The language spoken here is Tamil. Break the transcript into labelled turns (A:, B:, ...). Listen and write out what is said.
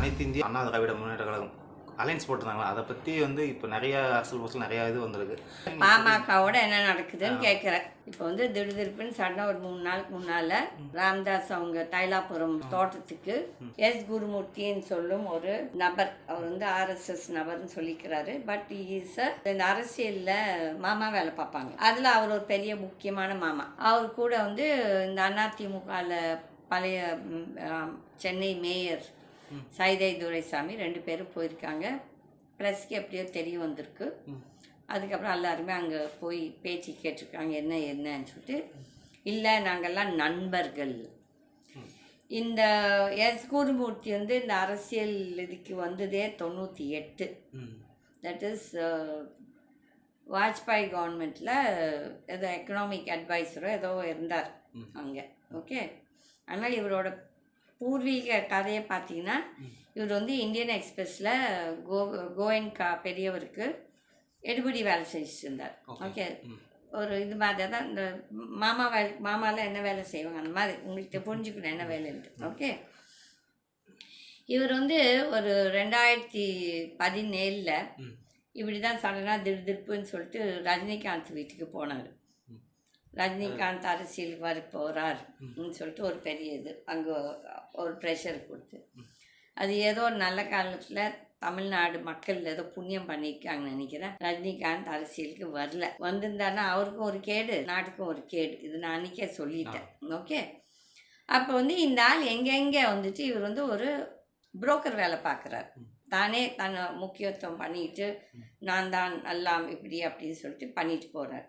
A: அனைத்து இந்திய அண்ணா திராவிட முன்னேற்ற கழகம் அலைன்ஸ் போட்டிருந்தாங்களா? அதை பற்றி வந்து இப்போ நிறைய அரசியல் போஸ்டில் நிறைய இது வந்திருக்கு.
B: பாமகவோட என்ன நடக்குதுன்னு கேட்குறேன் இப்போ வந்து திடுதிருப்புன்னு சடனாக ஒரு மூணு நாளுக்கு முன்னால் ராம்தாஸ் அவங்க தைலாபுரம் தோட்டத்துக்கு எஸ். குருமூர்த்தின்னு சொல்லும் ஒரு நபர் அவர் வந்து ஆர்எஸ்எஸ் நபர்னு சொல்லிக்கிறாரு. பட் இஸ் இந்த அரசியலில் மாமா வேலை பார்ப்பாங்க. அதில் அவர் ஒரு பெரிய முக்கியமான மாமா. அவர் கூட வந்து இந்த அதிமுகவில் பழைய சென்னை மேயர் சைதை துரைசாமி ரெண்டு பேரும் போயிருக்காங்க. ப்ரெஸ்க்கு எப்படியோ தெரிய வந்திருக்கு. அதுக்கப்புறம் எல்லாருமே அங்கே போய் பேச்சு கேட்டிருக்காங்க என்ன என்னன்னு சொல்லிட்டு. இல்லை நாங்கள்லாம் நண்பர்கள். இந்த எஸ் குருமூர்த்தி வந்து இந்த அரசியல் இதுக்கு வந்ததே தொண்ணூற்றி எட்டு. தட் இஸ் வாஜ்பாய் கவர்மெண்ட்டில் ஏதோ எக்கனாமிக் அட்வைசரோ ஏதோ இருந்தார் அங்கே. ஓகே அதனால் இவரோட பூர்வீக கதையை பார்த்தீங்கன்னா இவர் வந்து இந்தியன் எக்ஸ்பிரஸில் கோ கோயன்கா பெரியவருக்கு எடுபடி வேலை செஞ்சுட்டு இருந்தார் ஓகே. ஒரு இது மாதிரி தான் இந்த மாமா வேலை மாமாலாம் என்ன வேலை செய்வாங்க அந்த மாதிரி உங்களுக்கு புரிஞ்சுக்கணும் என்ன வேலைன்ட்டு. ஓகே. இவர் வந்து ஒரு ரெண்டாயிரத்தி பதினேழில் இப்படி தான் சடனாக திடுதிப்புன்னு சொல்லிட்டு ரஜினிகாந்த் வீட்டுக்கு போனார். ரஜினிகாந்த் அரசியலுக்கு வர போகிறார் சொல்லிட்டு ஒரு பெரிய இது. அங்கே ஒரு ப்ரெஷர் கொடுத்து. அது ஏதோ நல்ல காலத்தில் தமிழ்நாடு மக்கள் ஏதோ புண்ணியம் பண்ணியிருக்காங்கன்னு நினைக்கிறேன். ரஜினிகாந்த் அரசியலுக்கு வரல. வந்திருந்தாருன்னா அவருக்கும் ஒரு கேடு நாட்டுக்கும் ஒரு கேடு. இது நான் அன்றைக்கே சொல்லிட்டேன். ஓகே? அப்போ வந்து இந்த ஆள் எங்கெங்கே வந்துட்டு இவர் வந்து ஒரு புரோக்கர் வேலை பார்க்குறார் தானே தன்னை முக்கியத்துவம் பண்ணிட்டு நான் தான் எல்லாம் இப்படி அப்படின்னு சொல்லிட்டு பண்ணிட்டு போகிறார்